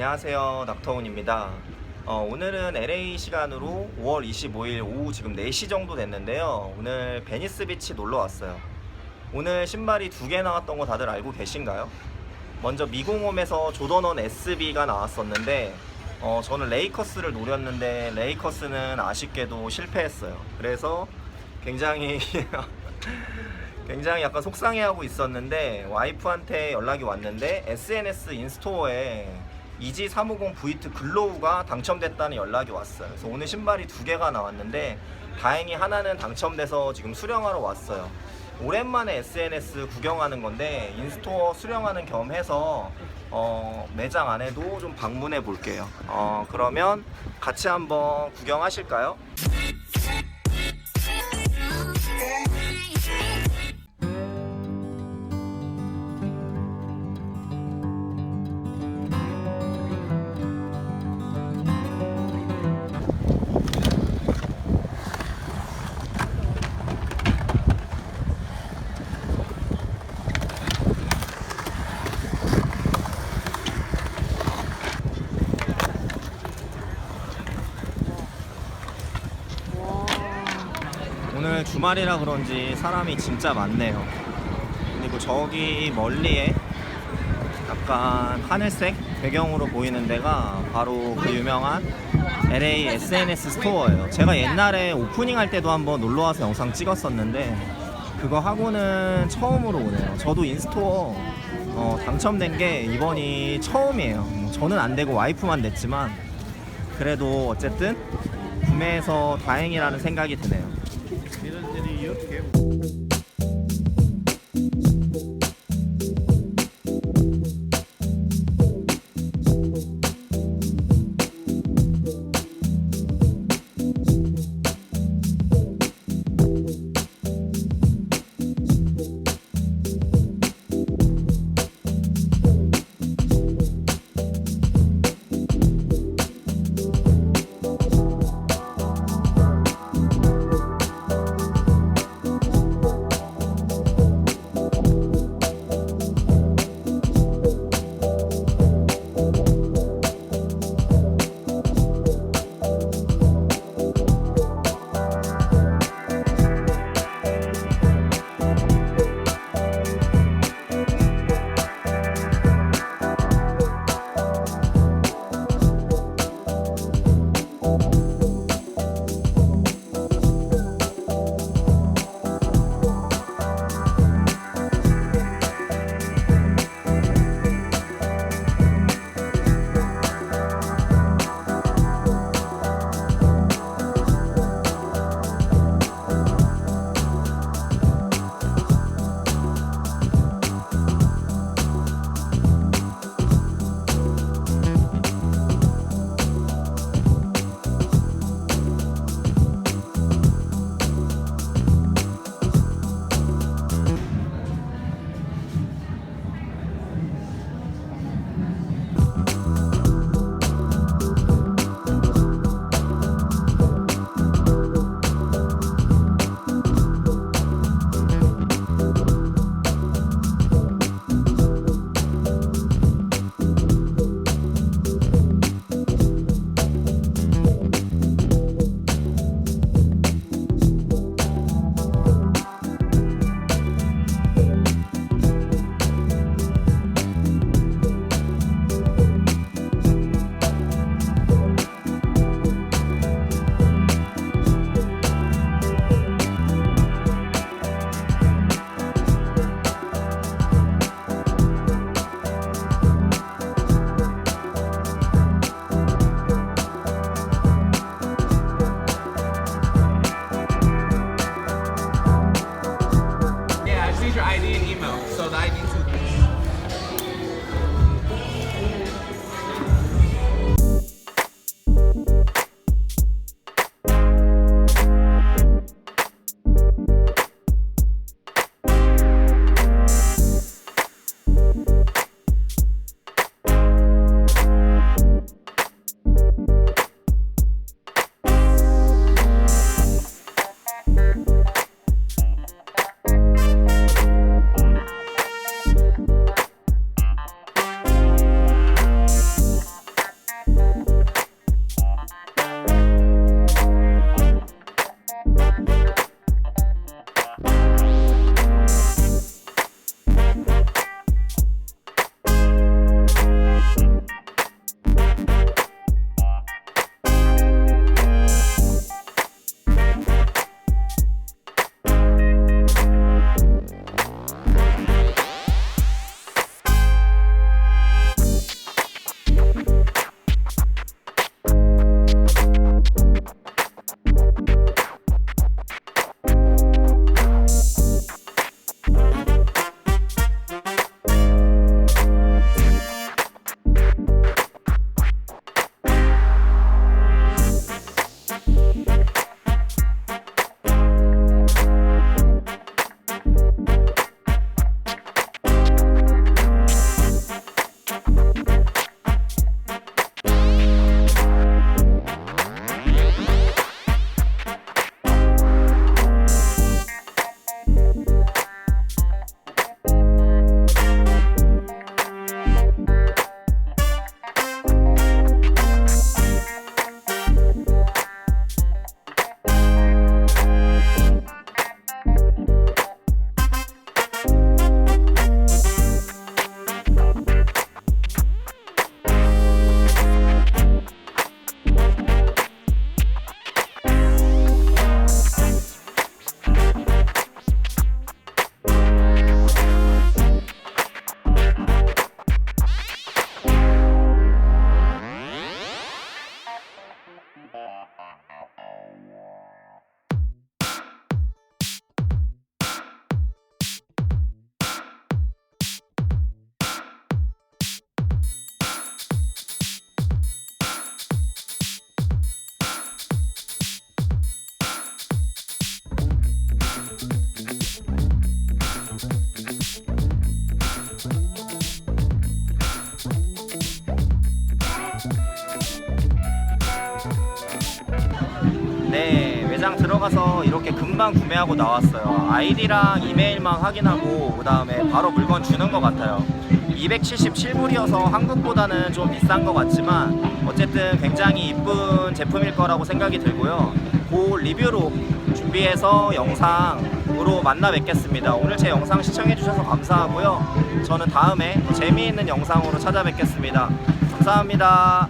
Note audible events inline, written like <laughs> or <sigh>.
안녕하세요. 낙터운입니다. 어, 오늘은 LA 시간으로 5월 25일 오후 지금 4시 정도 됐는데요. 오늘 베니스 비치 놀러 왔어요. 오늘 신발이 두 개 나왔던 거 다들 알고 계신가요? 먼저 미공홈에서 조던원 SB가 나왔었는데 어, 저는 레이커스를 노렸는데 레이커스는 아쉽게도 실패했어요. 그래서 굉장히 <laughs> 굉장히 약간 속상해하고 있었는데 와이프한테 연락이 왔는데 SNS 인스토어에 이지 350 V2 글로우가 당첨됐다는 연락이 왔어요. 그래서 오늘 신발이 두 개가 나왔는데 다행히 하나는 당첨돼서 지금 수령하러 왔어요. 오랜만에 SNS 구경하는 건데 인스토어 수령하는 겸 해서 어, 매장 안에도 좀 방문해 볼게요. 어, 그러면 같이 한번 구경하실까요? 주말이라 그런지 사람이 진짜 많네요. 그리고 저기 멀리에 약간 하늘색 배경으로 보이는 데가 바로 그 유명한 LA SNS 스토어예요. 제가 옛날에 오프닝 할 때도 한번 놀러 와서 영상 찍었었는데 그거 하고는 처음으로 오네요. 저도 인스토어 어, 당첨된 게 이번이 처음이에요. 저는 안 되고 와이프만 됐지만 그래도 어쨌든 구매해서 다행이라는 생각이 드네요. your ID and email. So the ID. 매장 들어가서 이렇게 금방 구매하고 나왔어요. 아이디랑 이메일만 확인하고 그 다음에 바로 물건 주는 것 같아요. 277불이어서 한국보다는 좀 비싼 것 같지만 어쨌든 굉장히 이쁜 제품일 거라고 생각이 들고요. 그 리뷰로 준비해서 영상으로 만나 뵙겠습니다. 오늘 제 영상 시청해 주셔서 감사하고요. 저는 다음에 더 재미있는 영상으로 찾아뵙겠습니다. 감사합니다.